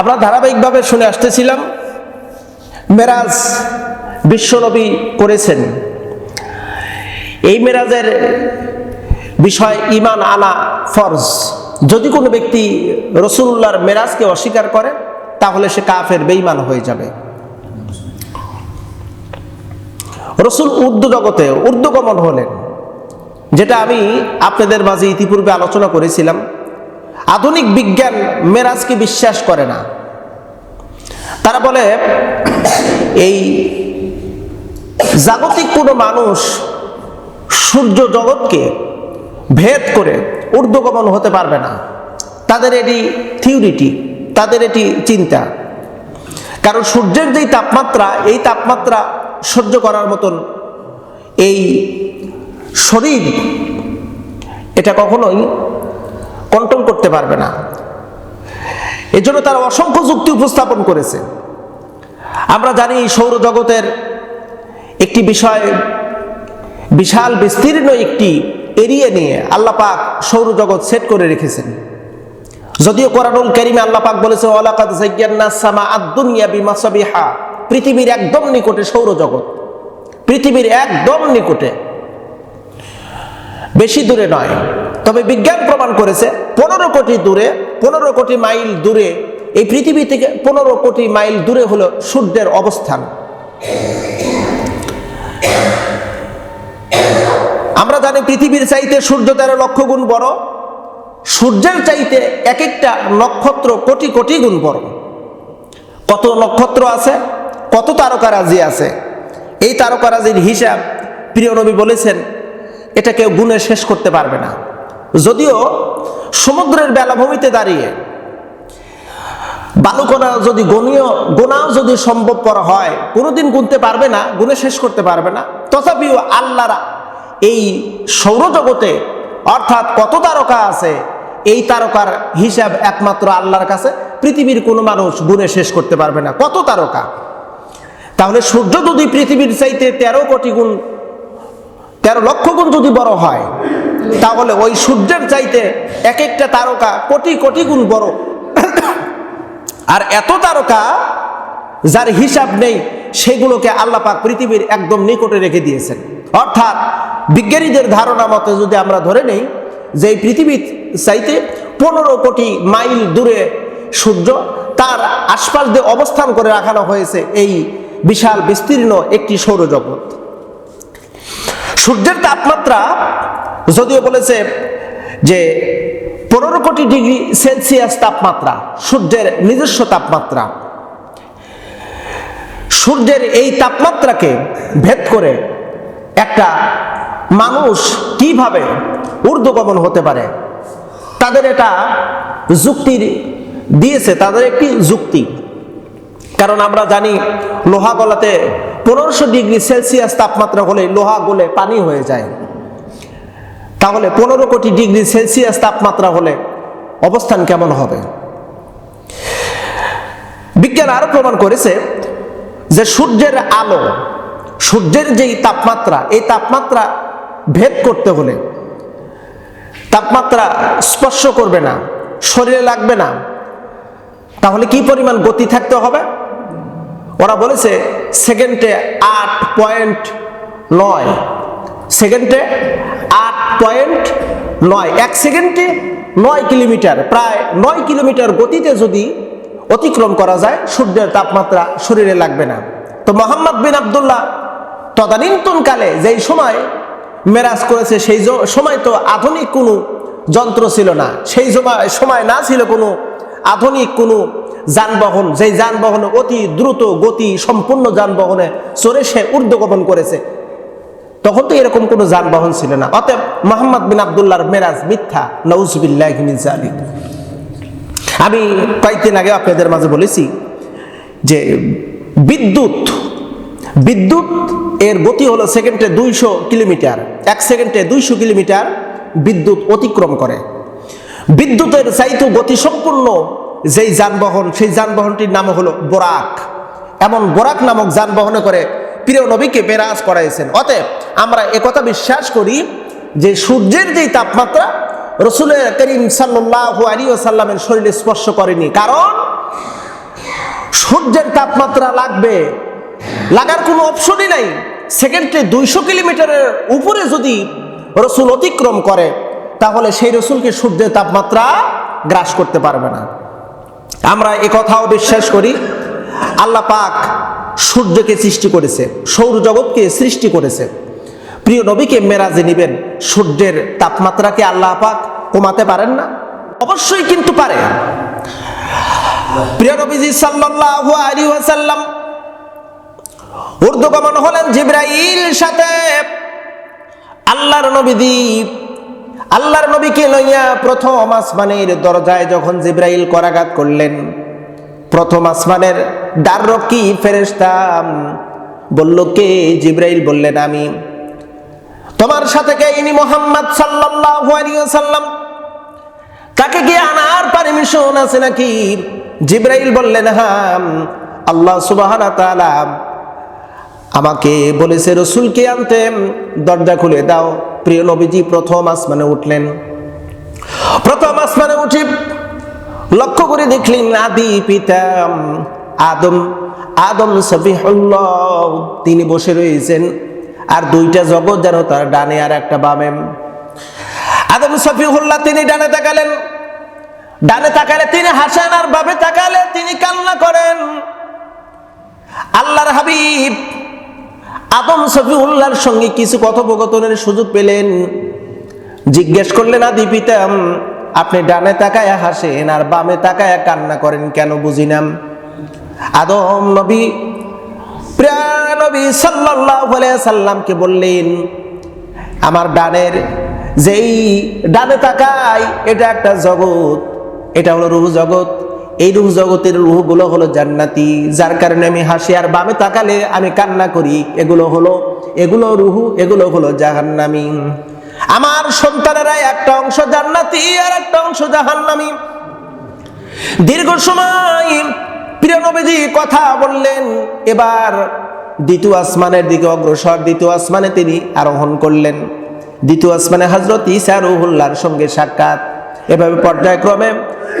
আমরা ধারাবাহিকভাবে শুনে আসতেছিলাম, মেরাজ বিশ্বনবী করেছেন। এই মেরাজের বিষয় ইমান আনা ফরজ। যদি কোনো ব্যক্তি রসুল্লাহর মেরাজকে অস্বীকার করে, তাহলে সে কাফের বেইমান হয়ে যাবে। রসুল উর্দু জগতে ঊর্ধ্বগমন হলেন, যেটা আমি আপনাদের মাঝে ইতিপূর্বে আলোচনা করেছিলাম। আধুনিক বিজ্ঞান মেরাজকে বিশ্বাস করে না। তারা বলে, এই জাগতিক কোনো মানুষ সূর্য জগৎকে ভেদ করে ঊর্ধ্বগমন হতে পারবে না। তাদের এটি থিওরিটি, তাদের এটি চিন্তা। কারণ সূর্যের যেই তাপমাত্রা, এই তাপমাত্রা সহ্য করার মতন এই শরীর, এটা কখনোই কন্ট্রোল করতে পারবে না। এজন্য তারা অসংখ্য যুক্তি উপস্থাপন করেছে। আমরা জানি সৌরজগতের একটি বিষয় বিশাল বিস্তীর্ণ একটি এরিয়া নিয়ে আল্লাহ পাক সৌরজগৎ সেট করে রেখেছেন। যদিও কোরআনুল কারিমে আল্লাহ পাক বলেছে ওয়ালাকাদ সামা আদ-দুনিয়া বিমাসাবিহা পৃথিবীর একদম নিকটে সৌরজগৎ। পৃথিবীর একদম নিকটে। বেশি দূরে নয়। তবে বিজ্ঞান প্রমাণ করেছে পনেরো কোটি দূরে, পনেরো কোটি মাইল দূরে, এই পৃথিবী থেকে পনেরো কোটি মাইল দূরে হলো সূর্যের অবস্থান। আমরা জানি পৃথিবীর চাইতে সূর্য তেরো লক্ষ গুণ বড়, সূর্যের চাইতে এক একটা নক্ষত্র কোটি কোটি গুণ বড়। কত নক্ষত্র আছে? কত তারকারাজি আছে? এই তারকারাজির হিসাব প্রিয় নবী বলেছেন, এটা কেউ গুণে শেষ করতে পারবে না। যদিও সমুদ্রের বেলাভূমিতে দাঁড়িয়ে বালুকণা যদি গণীয় গোনাও যদি সম্ভবপর হয়, কোনোদিন গুনতে পারবে না, গুণে শেষ করতে পারবে না। তথাপিও আল্লাহরা এই সৌরজগতে অর্থাৎ কত তারকা আছে, এই তারকার হিসাব একমাত্র আল্লাহর কাছে। পৃথিবীর কোনো মানুষ গুণে শেষ করতে পারবে না। কত তারকা? তাহলে সূর্য যদি পৃথিবীর চাইতে তেরো কোটি গুণ, তেরো লক্ষ গুণ যদি বড় হয় তাহলে ওই সূর্যের চাইতে এক একটা তারকা কোটি কোটি গুণ বড়। আর এত তারকা যার হিসাব নেই, সেগুলোকে আল্লাহ পাক পৃথিবীর একদম নিকটে রেখে দিয়েছেন। অর্থাৎ বিজ্ঞানীদের ধারণা মতে যদি আমরা ধরে নেই যে এই পৃথিবীর চাইতে পনেরো কোটি মাইল দূরে সূর্য তার আশপাশ দিয়ে অবস্থান করে রাখানো হয়েছে এই বিশাল বিস্তীর্ণ একটি সৌরজগৎ। সূর্যের তাপমাত্রা যদিও বলেছে যে পনেরো কোটি ডিগ্রি সেলসিয়াস তাপমাত্রা, সূর্যের নিজস্ব তাপমাত্রা। সূর্যের এই তাপমাত্রাকে ভেদ করে একটা মানুষ কীভাবে ঊর্ধ্বগমন হতে পারে, তাদের এটা যুক্তির দিয়েছে, তাদের একটি যুক্তি। কারণ আমরা জানি লোহা গলাতে পনেরোশো ডিগ্রি সেলসিয়াস তাপমাত্রা হলে লোহা গলে পানি হয়ে যায়। তাহলে পনেরো কোটি ডিগ্রি সেলসিয়াস তাপমাত্রা হলে অবস্থান কেমন হবে? বিজ্ঞান আরও প্রমাণ করেছে যে সূর্যের আলো, সূর্যের যেই তাপমাত্রা, এই তাপমাত্রা ভেদ করতে হলে তাপমাত্রা স্পর্শ করবে না, শরীরে লাগবে না, তাহলে কি পরিমাণ গতি থাকতে হবে? ওরা বলেছে সেকেন্ডে আট পয়েন্ট নয়, সেকেন্ডে আট পয়েন্ট নয়, এক সেকেন্ডে নয় কিলোমিটার, প্রায় নয় কিলোমিটার গতিতে যদি অতিক্রম করা যায়, সূর্যের তাপমাত্রা শরীরে লাগবে না। তো মোহাম্মদ বিন আবদুল্লাহ তদানীন্তন কালে যেই সময় মেরাজ করেছে, সেই সময় তো আধুনিক কোনো যন্ত্র ছিল না। সেই সময় সময় না ছিল কোনো আধুনিক কোনো যানবাহন। যেই যানবাহনে অতি দ্রুত গতি সম্পূর্ণ যানবাহনে চড়ে সে ঊর্ধ্বগমন করেছে। তখন তো এরকম কোনো যানবাহন ছিল না। অতএব মোহাম্মদ বিন আবদুল্লাহর মেরাজ মিথ্যা। নউজবিল্লাহ আমি কয়েকদিন আগে আপনাদের মাঝে বলেছি যে বিদ্যুৎ বিদ্যুৎ এর গতি হলো সেকেন্ডে দুইশো কিলোমিটার। এক সেকেন্ডে দুইশো কিলোমিটার বিদ্যুৎ অতিক্রম করে। বিদ্যুতের চাইতে গতিসম্পন্ন যেই যানবাহন, সেই যানবাহনটির নাম হলো বোরাক। এমন বোরাক নামক যানবাহনে করে প্রিয় নবীকে বেরাজ করাইছেন। অতএব আমরা একথা বিশ্বাস করি যে সূর্যের যেই তাপমাত্রা রসুলের করিম সাল্লাহ আলী ওসাল্লামের শরীরে স্পর্শ করেনি। কারণ সূর্যের তাপমাত্রা লাগবে। লাগার কোনো অপশনই নাই। সেকেন্ডে দুইশো কিলোমিটারের উপরে যদি রসুল অতিক্রম করে, তাহলে সেই রসুলকে সূর্যের তাপমাত্রা গ্রাস করতে পারবে না। আমরা কথাও বিশ্বাস করি, আল্লাহ পাক সূর্যকে সৃষ্টি করেছে, সৌরজগৎকে সৃষ্টি করেছে। প্রিয় নবীকে মেরাজে নিবেন, সূর্যের তাপমাত্রাকে আল্লাহ পাক কমাতে পারেন না? অবশ্যই কিন্তু পারে। প্রিয় নবীজি সাল্লাল্লাহু আলাইহি ওয়াসাল্লাম ঊর্ধ্বগমন হলেন জিব্রাইল সাথে। আল্লাহর নবীজি, আল্লাহর নবীকে লইয়া প্রথম আসমানের দরজায় যখন জিব্রাইল করাঘাত করলেন, প্রথম আসমানের দ্বাররক্ষী ফেরেশতা বলল, কে? জিব্রাইল বললেন, আমি। তোমার সাথে কে ইনি মোহাম্মদ সাল্লাল্লাহু আলাইহি ওয়াসাল্লাম? তাকে কি আনার পারমিশন আছে নাকি? জিব্রাইল বললেন হ্যাঁ আল্লাহ সুবহানাহু তাআলা আমাকে বলেছে, রসুলকে আনতে দরজা খুলে দাও। প্রিয় নবীজি, প্রথম আসমানে উঠলেন। প্রথম আসমানে উঠি লক্ষ্য করে দেখলেন, আদি পিতা আদম আদম সফিহুল্লাহ, তিনি বসে রয়েছেন। আর দুইটা জগৎ যেন তার ডানে আর একটা বামে। আদম সফিহুল্লাহ তিনি ডানে তাকালেন। ডানে তাকালে তিনি হাসেন আর বামে তাকালে তিনি কান্না করেন। আল্লাহর হাবিব আদম সফিউল্লাহর সঙ্গে কিছু কথোপকথনের সুযোগ পেলেন। জিজ্ঞেস করলেন, আদি পিতাম, আপনি ডানে তাকায় হাসেন আর বামে তাকায় কান্না করেন কেন বুঝিনাম আদম নবী প্রিয় নবী সাল্লাল্লাহু আলাইহি সাল্লামকে বললেন, আমার ডানের যেই ডানে তাকাই এটা একটা জগৎ, এটা হলো রুহ জগৎ। এই রুহ জগতের রুহগুলো হলো জান্নাতি, যার কারণে আমি হাসি আর বামে তাকালে আমি কান্না করি। এগুলো হলো, এগুলো রুহু, এগুলো হলো জাহান্নামি। আমার সন্তানেরা একটা অংশ জান্নাতি আর একটা অংশ জাহান্নামি। দীর্ঘ সময় প্রিয় নবীজি কথা বললেন। এবার দ্বিতীয় আসমানের দিকে অগ্রসর, দ্বিতীয় আসমানে তিনি আরোহণ করলেন। দ্বিতীয় আসমানে হজরত ইসা সঙ্গে সাক্ষাৎ। এভাবে পর্যায়ক্রমে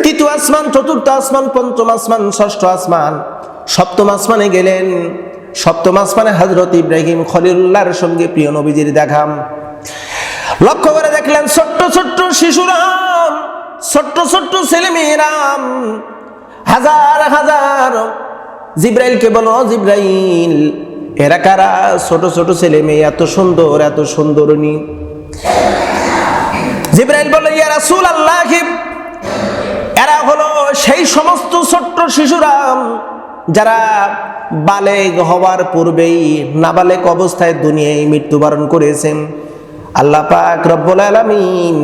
তৃতীয় আসমান, চতুর্থ আসমান, পঞ্চম আসমান, ষষ্ঠ আসমান, সপ্তম আসমানে গেলেন। সপ্তম আসমানে হজরত ইব্রাহিম খলিলুল্লাহর সঙ্গে প্রিয় নবীজির দেখাম লক্ষ্য করে দেখলেন ছোট্ট ছোট্ট শিশুরাম, ছোট্ট ছোট্ট ছেলে মেয়েরাম হাজার হাজার। জিব্রাইলকে বলো, জিব্রাইল, এরা কারা? ছোট ছোট ছেলে মেয়ে, এত সুন্দর, এত সুন্দরনী জিব্রাইল বলে ইয়া রাসূল আল্লাহ এরা হলো সেই সমস্ত ছোট্ট শিশুরাম যারা বালেগ হওয়ার পূর্বেই নাবালেক অবস্থায় দুনিয়ায় মৃত্যুবরণ করেছেন আল্লাহ পাক রব্বুল আলামিন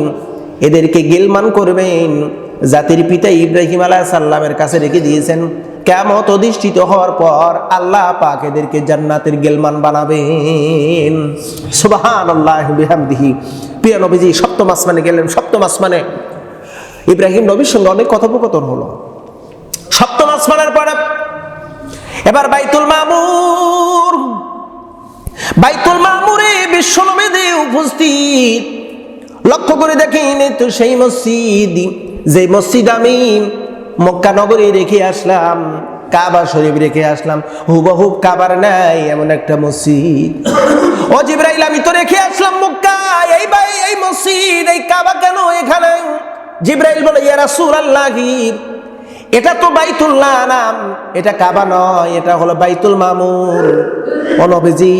এদেরকে গিলমান করবেন। জাতির পিতা ইব্রাহিম আলাহ সাল্লামের কাছে রেখে দিয়েছেন। কেমত অধিষ্ঠিত হওয়ার পর আল্লাহ পাক এদেরকে জান্নাতের গেলমান বানাবেন। সুবাহান আল্লাহ বিহামদিহি। প্রিয় নবীজি, সপ্তম আসমানে গেলেন, সপ্তম আসমানে ইব্রাহিম নবীর সঙ্গে অনেক কথোপকথন হলো। সপ্তম আসমানের পরে এবার বাইতুল মামুর, বাইতুল মামুরে বিশ্বনবীদে উপস্থিত। লক্ষ্য করে দেখেন তো সেই মসজিদ। যে মসজিদ আমি মক্কা নগরে রেখে আসলাম, কাবা শরীফ রেখে আসলাম হুবহুব কাবার নাই এমন একটা মসজিদ। ও জিব্রাইল, আমি তো রেখে আসলাম মক্কা এই ভাই, এই মসজিদ, এই কাবা কেন এখানে? জিব্রাইল বলে ইয়ারা ইয়া রাসূলুল্লাহি এটা তো বাইতুল্লাহ নাম এটা কাবা নয়, এটা হলো বাইতুল মামুর। অনবিজি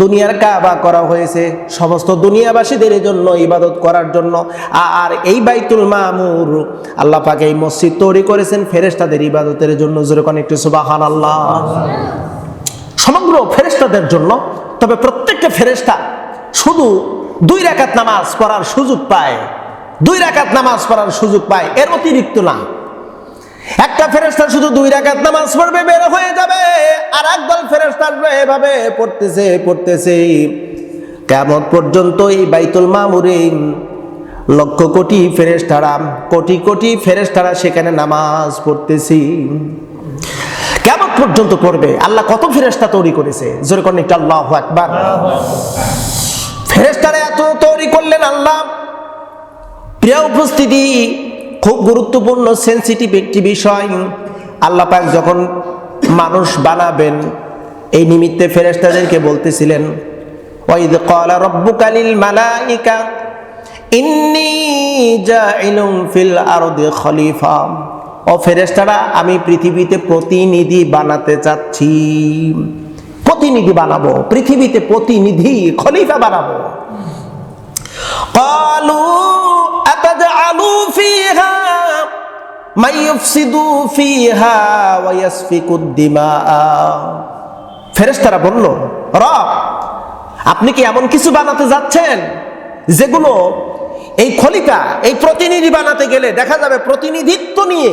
দুনিয়ার কাবা করা হয়েছে সমস্ত দুনিয়াবাসীদের জন্য, ইবাদত করার জন্য। আর এই বাইতুল মামুর, আল্লাহ পাকে এই মসজিদ তৈরি করেছেন ফেরেশতাদের ইবাদতের জন্য যেরকম একটু সুবাহান আল্লাহ সমগ্র ফেরেশতাদের জন্য, তবে প্রত্যেকটা ফেরেশতা শুধু দুই রাকাত নামাজ পড়ার সুযোগ পায়। দুই রাকাত নামাজ পড়ার সুযোগ পায়, এর অতিরিক্ত না। একটা ফেরেস্তা শুধু দুই রাকাত নামাজ পড়বে, বের হয়ে যাবে। আর একদল ফেরেস্তা আসবে, এভাবে পড়তেছে পড়তেছে। কেমন পর্যন্ত এই বাইতুল মামুরে লক্ষ কোটি ফেরেস্তারা কোটি কোটি ফেরেস্তারা সেখানে নামাজ পড়তেছি। কেমন পর্যন্ত পড়বে। আল্লাহ কত ফেরেস্তা তৈরি করেছে? জোরে কোন একটা আল্লাহ একবার ফেরেস্তারা এত তৈরি করলেন আল্লাহ। প্রিয় উপস্থিতি খুব গুরুত্বপূর্ণ সেন্সিটিভ একটি বিষয়। আল্লাহ পাক যখন মানুষ বানাবেন, এই নিমিত্তে ফেরেশতাদেরকে বলতেছিলেন, ওয়াইদ ক্বালা রাব্বুকা মালাইকা, ইন্নী জাইলুম ফিল আরদি খলিফা। ও ফেরেশতারা, আমি পৃথিবীতে প্রতিনিধি বানাতে চাচ্ছি। প্রতিনিধি বানাবো, পৃথিবীতে প্রতিনিধি খলিফা বানাবো। আলু মাই ফেরেশতারা বলল র আপনি কি এমন কিছু বানাতে যাচ্ছেন যেগুলো এই খলিকা এই প্রতিনিধি বানাতে গেলে দেখা যাবে প্রতিনিধিত্ব নিয়ে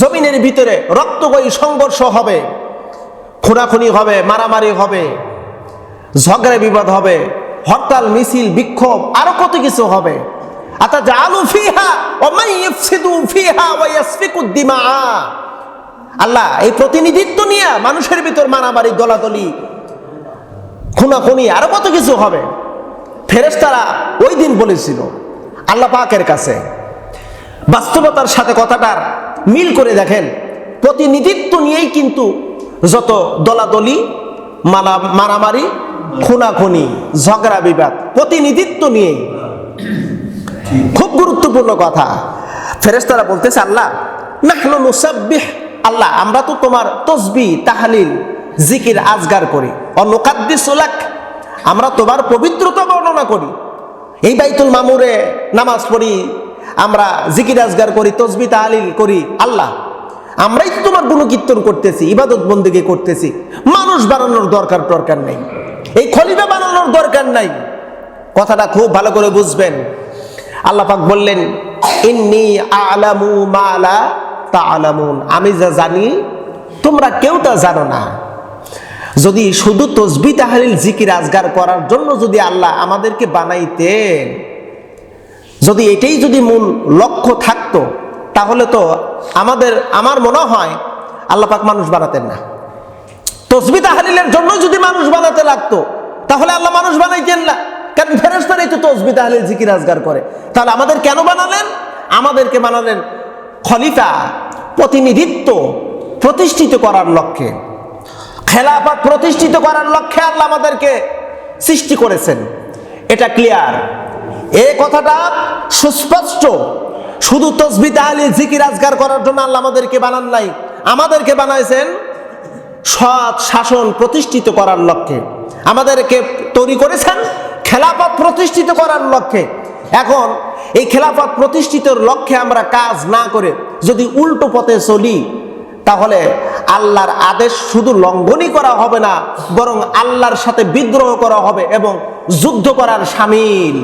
জমিনের ভিতরে রক্তগয়ী সংঘর্ষ হবে, খুনাখুনি হবে, মারামারি হবে, ঝগড়া বিবাদ হবে, হরতাল, মিছিল, বিক্ষোভ, আরও কত কিছু হবে। আতা জালু ফিহা ওয়া মান ইফসিদু ফিহা ওয়া ইয়াসফিকু আল্লাহ, এই প্রতিনিধিত্ব নিয়ে মানুষের ভিতর মারামারি, দলাদলি, খুনাখুনি, আরও কত কিছু হবে। ফেরেশতারা ওই দিন বলেছিল, আল্লাহ পাকের কাছে, বাস্তবতার সাথে কথাটার মিল করে দেখেন, প্রতিনিধিত্ব নিয়েই কিন্তু যত দলাদলি মারা মারামারি, খুনাখুনি, ঝগড়া বিবাদ, প্রতিনিধিত্ব নিয়েই খুব গুরুত্বপূর্ণ কথা। ফেরেশতারা বলতেছে, আল্লাহ, নাহনু নুসাব্বিহ আল্লাহ, আমরা তো তোমার তসবি, তাহালিল, জিকির আজগার করি। অনুকাদ্দিসুলাক আমরা তোমার পবিত্রতা বর্ণনা করি। এই বাইতুল মামুরে নামাজ পড়ি, আমরা জিকির আজগার করি, তসবি, তাহালিল করি, আল্লাহ, আমরাই তো তোমার গুণকীর্তন করতেছি, ইবাদত বন্দিকে করতেছি। মানুষ বানানোর দরকার দরকার নেই। এই খলিফা বানানোর দরকার নাই। কথাটা খুব ভালো করে বুঝবেন। আল্লাহ পাক বললেন, ইন্নি আলামু মালা তা আলামুন আমি যা জানি, তোমরা কেউ তা জানো না। যদি শুধু তসবি তাহারিল জিকির আজগার করার জন্য যদি আল্লাহ আমাদেরকে বানাইতেন, যদি এটাই যদি মূল লক্ষ্য থাকতো, তাহলে তো আমাদের, আমার মনে হয় আল্লাহ পাক মানুষ বানাতেন না। তসবি তাহারিলের জন্য যদি মানুষ বানাতে লাগতো, তাহলে আল্লাহ মানুষ বানাইতেন না। কারণ ফেরেস্তারাই তো তসবি তাহলিল জিকির আজগার করে। তাহলে আমাদের কেন বানালেন? আমাদেরকে বানালেন খলিফা, প্রতিনিধিত্ব প্রতিষ্ঠিত করার লক্ষ্যে। খেলাফত প্রতিষ্ঠিত করার লক্ষ্যে আল্লাহ আমাদেরকে সৃষ্টি করেছেন। এটা ক্লিয়ার এ কথাটা সুস্পষ্ট। শুধু তসবি তাহলে জিকির আজগার করার জন্য আল্লাহ আমাদেরকে বানান নাই। আমাদেরকে বানাইছেন সৎ শাসন প্রতিষ্ঠিত করার লক্ষ্যে। আমাদেরকে তৈরি করেছেন খেলাফত প্রতিষ্ঠিত করার লক্ষ্যে। এখন এই খেলাফত প্রতিষ্ঠিতর লক্ষ্যে আমরা কাজ না করে যদি উল্টো পথে চলি, তাহলে আল্লাহর আদেশ শুধু লঙ্ঘনই করা হবে না, বরং আল্লাহর সাথে বিদ্রোহ করা হবে এবং যুদ্ধ করার সামিল।